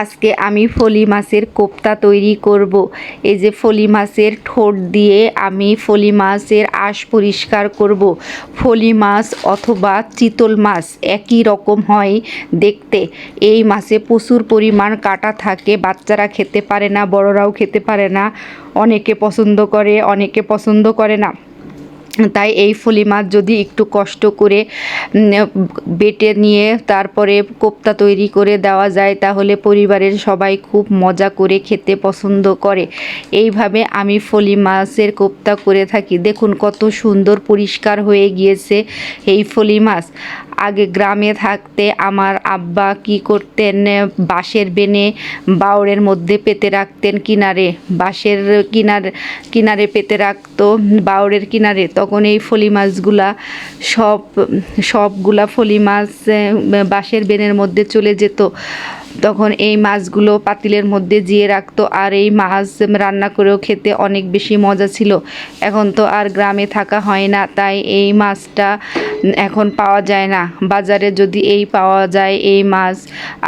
আজকে আমি ফলি মাছের কোপ্তা তৈরি করব। এই যে ফলি মাছের ঠোঁট দিয়ে আমি ফলি মাছের আঁশ পরিষ্কার করব। ফলি মাছ অথবা চিতল মাছ একই রকম হয় দেখতে। এই মাছে প্রচুর পরিমাণ কাটা থাকে, বাচ্চারা খেতে পারে না, বড়রাও খেতে পারে না, অনেকে পছন্দ করে, অনেকে পছন্দ করে না। তাই এই ফলি মাছ যদি একটু কষ্ট করে বেটে নিয়ে তারপরে কোপ্তা তৈরি করে দেওয়া যায়, তাহলে পরিবারের সবাই খুব মজা করে খেতে পছন্দ করে। এইভাবে আমি ফলি মাছের কোপ্তা করে থাকি। দেখুন কত সুন্দর পরিষ্কার হয়ে গিয়েছে এই ফলি মাছ। আগে গ্রামে থাকতে আমার আব্বা কি করতেন? বাঁশের বেনে বাউরের মধ্যে পেতে রাখতেন কিনারে। বাঁশের কিনার কিনারে পেতে রাখতো বাউরের কিনারে। তখন এই ফলি মাছগুলা সব সবগুলা ফলি মাছ বাঁশের বেনের মধ্যে চলে যেত। তখন এই মাছগুলো পাতিলের মধ্যে জিয়ে রাখতো আর এই মাছ রান্না করেও খেতে অনেক বেশি মজা ছিল। এখন তো আর গ্রামে থাকা হয় না, তাই এই মাছটা এখন পাওয়া যায় না। বাজারে যদি এই পাওয়া যায় এই মাছ,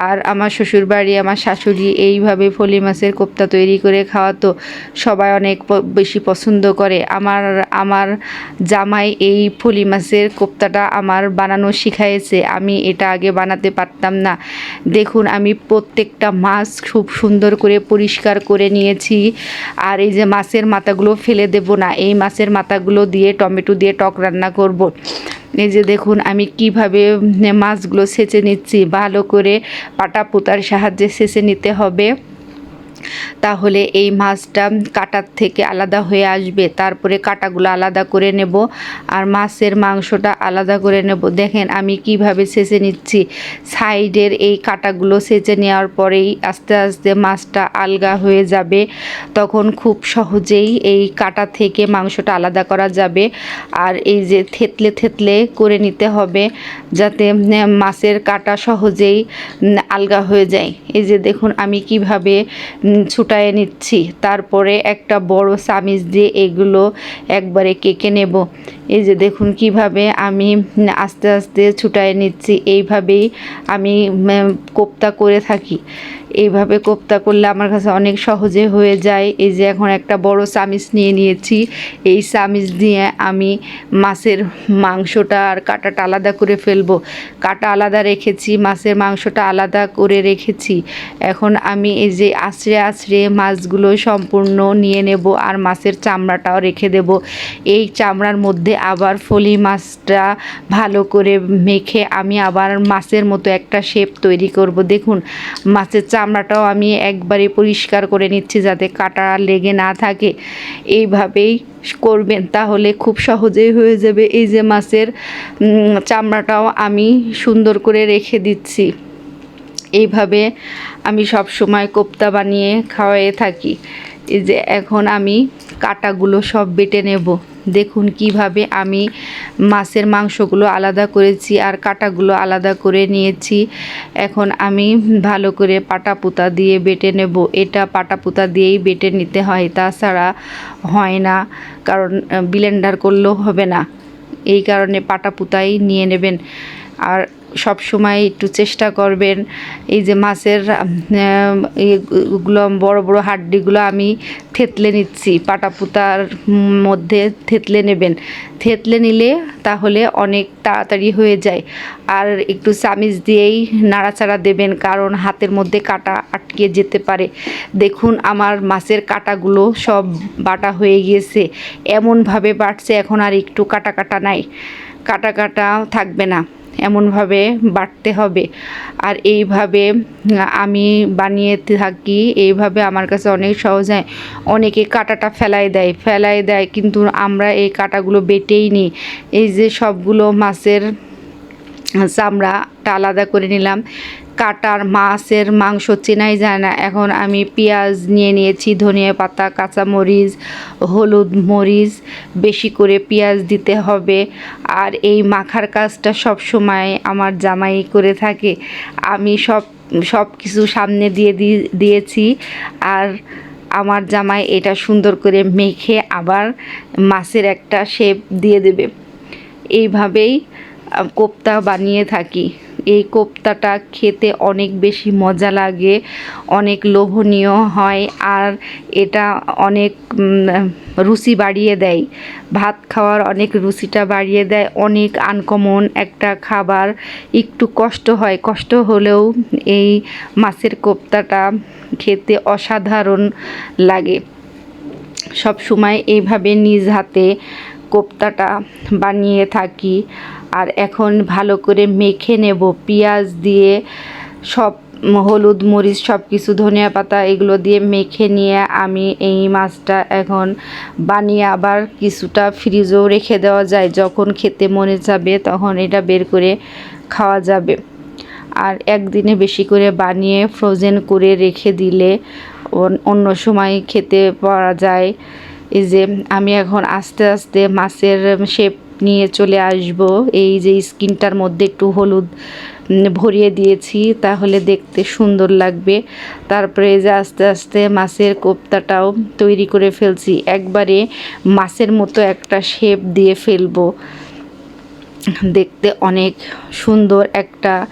আর আমার শ্বশুরবাড়ি, আমার শাশুড়ি এইভাবে ফলি মাছের কোপ্তা তৈরি করে খাওয়াতো, সবাই অনেক বেশি পছন্দ করে। আমার আমার জামাই এই ফলি মাছের কোপ্তাটা আমার বানানো শিখাইছে, আমি এটা আগে বানাতে পারতাম না। দেখুন, আমি প্রত্যেকটা মাছ খুব সুন্দর করে পরিষ্কার করে নিয়েছি আর এই যে মাছের মাথাগুলো ফেলে দেব না, এই মাছের মাথাগুলো দিয়ে, টমেটো দিয়ে টক রান্না করব। এই যে দেখুন, আমি কীভাবে মাছগুলো সেচে নিচ্ছি, ভালো করে পাটা পোতার সাহায্যে সেচে নিতে হবে তাহলে এই মাছটা কাটার থেকে আলাদা হয়ে আসবে। তারপরে কাটাগুলো আলাদা করে নেব আর মাছের মাংসটা আলাদা করে নেব। দেখেন আমি কীভাবে সেচে নিচ্ছি। সাইডের এই কাটাগুলো সেচে নেওয়ার পরেই আস্তে আস্তে মাছটা আলগা হয়ে যাবে। তখন খুব সহজেই এই কাটা থেকে মাংসটা আলাদা করা যাবে। আর এই যে থেতলে থেতলে করে নিতে হবে যাতে মাছের কাটা সহজেই আলগা হয়ে যায়। এই যে দেখুন আমি কীভাবে ছুটায়ে নিচ্ছি। তারপরে একটা বড় চামিচ দিয়ে এগুলো একবারে কেকে নেব। এই যে দেখুন কীভাবে আমি আস্তে আস্তে ছুটায়ে নিচ্ছি, এইভাবেই আমি কোপ্তা করে থাকি। এইভাবে কোপ্তা করলে আমার কাছে অনেক সহজে হয়ে যায়। এই যে এখন একটা বড় চামিচ নিয়ে নিয়েছি। এই চামিচ দিয়ে আমি মাছের মাংসটা আর কাটাটা আলাদা করে ফেলব। কাটা আলাদা রেখেছি, মাছের মাংসটা আলাদা করে রেখেছি। এখন আমি এই যে আছড়ে আছড়ে মাছগুলো সম্পূর্ণ নিয়ে নেব আর মাছের চামড়াটাও রেখে দেব। এই চামড়ার মধ্যে আবার ফলি মাছটা ভালো করে মেখে আমি আবার মাছের মতো একটা শেপ তৈরি করব। দেখুন, মাছের চামড়াটাও আমি একবারে পরিষ্কার করে নিচ্ছি যাতে কাটা লেগে না থাকে। এইভাবেই করবেন তাহলে খুব সহজেই হয়ে যাবে। এই যে মাছের চামড়াটাও আমি সুন্দর করে রেখে দিচ্ছি। এইভাবে আমি সব সময় কোপ্তা বানিয়ে খাওয়াই থাকি। এই যে এখন আমি কাটাগুলো সব বেটে নেব। দেখুন কীভাবে আমি মাছের মাংসগুলো আলাদা করেছি আর কাটাগুলো আলাদা করে নিয়েছি। এখন আমি ভালো করে পাটা পুতা দিয়ে বেটে নেব। এটা পাটা পুতা দিয়েই বেটে নিতে হয়, তাছাড়া হয় না, কারণ ব্লেন্ডার করলেও হবে না। এই কারণে পাটা পুতাই নিয়ে নেবেন। আর সব সময় একটু চেষ্টা করবেন। এই যে মাছের এগুলো বড় বড় হাড্ডিগুলো আমি থেতলে নিচ্ছি। পাটা পুতার মধ্যে থেতলে নেবেন। থেতলে নিলে তাহলে অনেক তাড়াতাড়ি হয়ে যায়। আর একটু চামিচ দিয়েই নাড়াচাড়া দেবেন, কারণ হাতের মধ্যে কাটা আটকে যেতে পারে। দেখুন, আমার মাছের কাটাগুলো সব বাটা হয়ে গিয়েছে। এমনভাবে বাটছে এখন আর একটু কাটা কাটা নাই। কাটা কাটা থাকবে না। এমনভাবে বাটতে হবে। আর এইভাবে আমি বানিয়ে থাকি, এইভাবে আমার কাছে অনেক সহজ হয়। অনেকে কাটাটা ফেলাই দেয় ফেলাই দেয় কিন্তু আমরা এই কাটাগুলো বেটেই নিই। এই যে সবগুলো মাছের চামড়াটা আলাদা করে নিলাম। কাটার মাছের মাংস চেনাই যায় না। এখন আমি পেঁয়াজ নিয়ে নিয়েছি, ধনিয়া পাতা, কাঁচামরিচ, হলুদ মরিচ, বেশি করে পেঁয়াজ দিতে হবে। আর এই মাখার কাজটা সব সময় আমার জামাই করে থাকে। আমি সব সব কিছু সামনে দিয়ে দিয়েছি। আর আমার জামাই এটা সুন্দর করে মেখে আবার মাছের একটা শেপ দিয়ে দেবে। এইভাবেই কোপ্তা বানিয়ে থাকি। এই কোপ্তাটা খেতে অনেক বেশি মজা লাগে, অনেক লোভনীয় হয় আর এটা অনেক রুচি বাড়িয়ে দেয়। ভাত খাওয়ার অনেক রুচিটা বাড়িয়ে দেয়, অনেক আনকমন একটা খাবার। একটু কষ্ট হয়, কষ্ট হলেও এই মাছের কোপ্তাটা খেতে অসাধারণ লাগে। সব সময় এইভাবে নিজ হাতে কোপ্তাটা বানিয়ে থাকি। আর এখন ভালো করে মেখে নেব। পেঁয়াজ দিয়ে সব, হলুদ, মরিচ সব কিছু ধনিয়া পাতা এগুলো দিয়ে মেখে নিয়ে আমি এই মাছটা এখন বানিয়ে আবার কিছুটা ফ্রিজেও রেখে দেওয়া যায়। যখন খেতে মনে যাবে তখন এটা বের করে খাওয়া যাবে। আর একদিনে বেশি করে বানিয়ে ফ্রোজেন করে রেখে দিলে অন্য সময় খেতে পারা যায়। এই যে আমি এখন আস্তে আস্তে মাছের শেপ নিয়ে চলে আসব। এই যে স্কিনটার মধ্যে একটু হলুদ ভরিয়ে দিয়েছি, তাহলে দেখতে সুন্দর লাগবে। তারপরে যে আস্তে আস্তে মাছের কোপ্তাটাও তৈরি করে ফেলছি। একবারে মাছের মতো একটা শেপ দিয়ে ফেলব। দেখতে অনেক সুন্দর একটা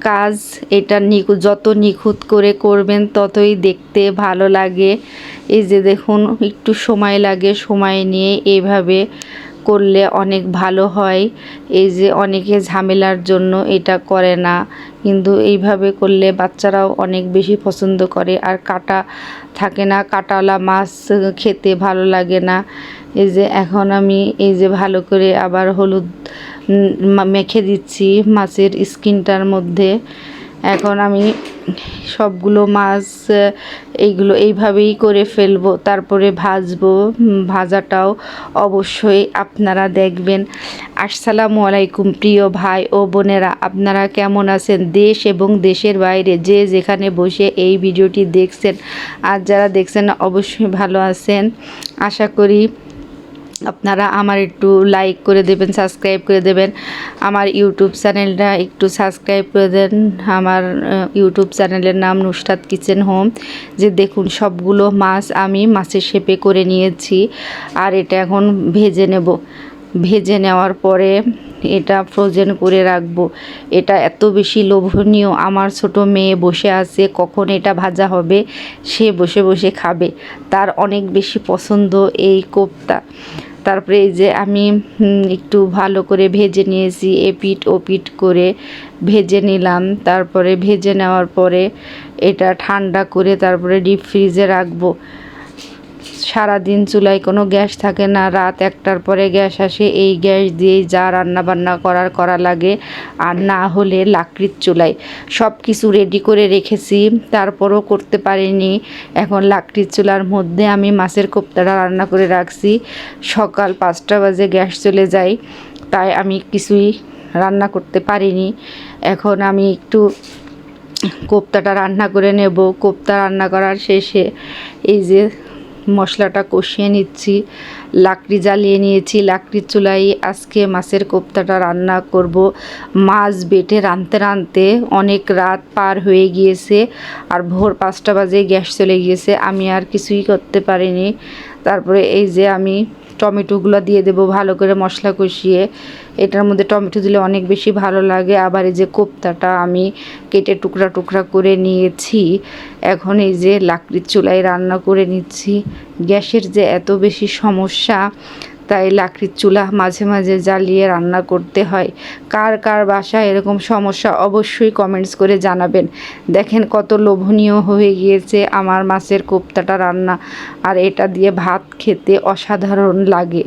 কাজ। এটা নিখুঁত যত নিখুঁত করে করবেন, ততই দেখতে ভালো লাগে। এই যে দেখুন, একটু সময় লাগে, সময় নিয়ে এইভাবে করলে অনেক ভালো হয়। এই যে অনেকে ঝামেলার জন্য এটা করে না। কিন্তু এইভাবে করলে বাচ্চারাও অনেক বেশি পছন্দ করে। আর কাটা থাকে না কাটালা মাছ খেতে ভালো লাগে না। এই যে এখন আমি এই যে ভালো করে আবার হলুদ মেখে দিচ্ছি মাছের স্কিনটার মধ্যে। এখন আমি সবগুলো মাছ এইগুলো এইভাবেই করে ফেলব। তারপরে ভাজবো। ভাজাটাও অবশ্যই আপনারা দেখবেন। আসসালামু আলাইকুম প্রিয় ভাই ও বোনেরা, আপনারা কেমন আছেন? দেশ এবং দেশের বাইরে যে যেখানে বসে এই ভিডিওটি দেখছেন, আর যারা দেখছেন অবশ্যই ভালো আছেন। আশা করি আপনারা আমার একটু লাইক করে দেবেন সাবস্ক্রাইব করে দেবেন। আমার ইউটিউব চ্যানেলটা একটু সাবস্ক্রাইব করে দেন। আমার ইউটিউব চ্যানেলের নাম নুসরাত কিচেন হোম। যে দেখুন, সবগুলো মাছ আমি মাছের শেপে করে নিয়েছি। আর এটা এখন ভেজে নেব। ভেজে নেওয়ার পরে এটা ফ্রোজেন করে রাখব। এটা এত বেশি লোভনীয়। আমার ছোট মেয়ে বসে আছে, কখন এটা ভাজা হবে, সে বসে বসে খাবে। তার অনেক বেশি পছন্দ এই কোপ্তা। তারপরে এই যে আমি একটু ভালো করে ভেজে নিয়েছি, এপিট ওপিট করে ভেজে নিলাম। তারপরে ভেজে নেওয়ার পরে এটা ঠান্ডা করে তারপরে ডিপ ফ্রিজে রাখব। সারাদিন চুলায় কোনো গ্যাস থাকে না, রাত একটার পরে গ্যাস আসে। এই গ্যাস দিয়েই যা রান্না বান্না করার করা লাগে, আর না হলে লাকড়ির চুলায়। সব কিছু রেডি করে রেখেছি, তারপরও করতে পারিনি। এখন লাকড়ির চুলার মধ্যে আমি মাছের কোপ্তাটা রান্না করে রাখছি। সকাল পাঁচটা বাজে গ্যাস চলে যায়, তাই আমি কিছুই রান্না করতে পারিনি। এখন আমি একটু কোপ্তাটা রান্না করে নেব। কোপ্তা রান্না করার শেষে এই যে মশলাটা কষিয়ে নিচ্ছি, লাকড়ি জ্বালিয়ে নিয়েছি, লাকড়ির চুলাই আজকে মাছের কোপ্তাটা রান্না করব। মাছ বেটে রাঁধতে রাঁধতে অনেক রাত পার হয়ে গিয়েছে আর ভোর পাঁচটা বাজে, গ্যাস চলে গিয়েছে, আমি আর কিছুই করতে পারিনি। তারপরে এই যে আমি টমেটোগুলো দিয়ে দেবো ভালো করে মশলা কষিয়ে। এটার মধ্যে টমেটো দিলে অনেক বেশি ভালো লাগে। আবার এই যে কোপ্তাটা আমি কেটে টুকরা টুকরা করে নিয়েছি। এখন এই যে লাকড়ির চুলায় রান্না করে নিচ্ছি। গ্যাসের যে এত বেশি সমস্যা তাই লাকড়ির চুলা মাঝে মাঝে জ্বালিয়ে রান্না করতে হয়। কার কার বাসায় এরকম সমস্যা অবশ্যই কমেন্টস করে জানাবেন। দেখেন কত লোভনীয় হয়ে গিয়েছে আমার মাছের কোপ্তাটা রান্না। আর এটা দিয়ে ভাত খেতে অসাধারণ লাগে।